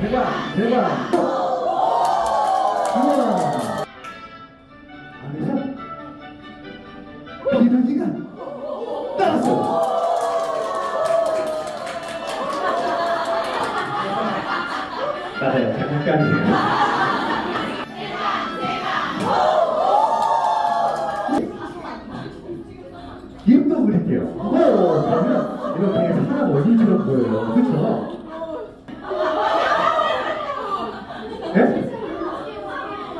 대박 대박 우와 안에서 비둘기가 따랐어 맞아요 잠깐이에요 입도 그릴게요. 오, 그러면 이렇게 사람 얼굴처럼 보여요. 네?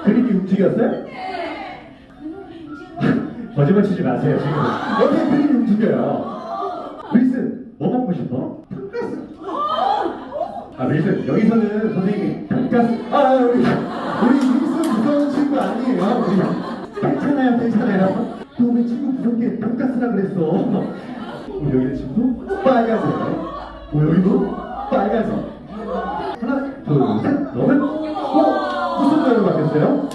그림이 움직였어요? 거짓말 치지 마세요, 지금. 여기 그림이 움직여요. 윌슨, 뭐 먹고 싶어? 돈가스. 아, 윌슨, 여기서는 선생님이 돈가스. 아, 우리, 우리 윌슨 무서운 친구 아니에요. 우리. 괜찮아요, 괜찮아요. 너 왜 친구 무섭게 돈가스라 그랬어? 우리 여기 친구 빨간색. 뭐 여기도 빨간색. 하나, 둘, 셋. 너는? 어? 무슨 별로 바뀌었어요?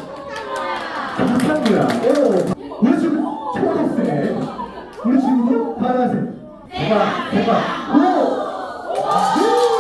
감사합니다. 오, 우리 친구 초록색. 우리 친구 파란색. 대박, 대박. 오! 우!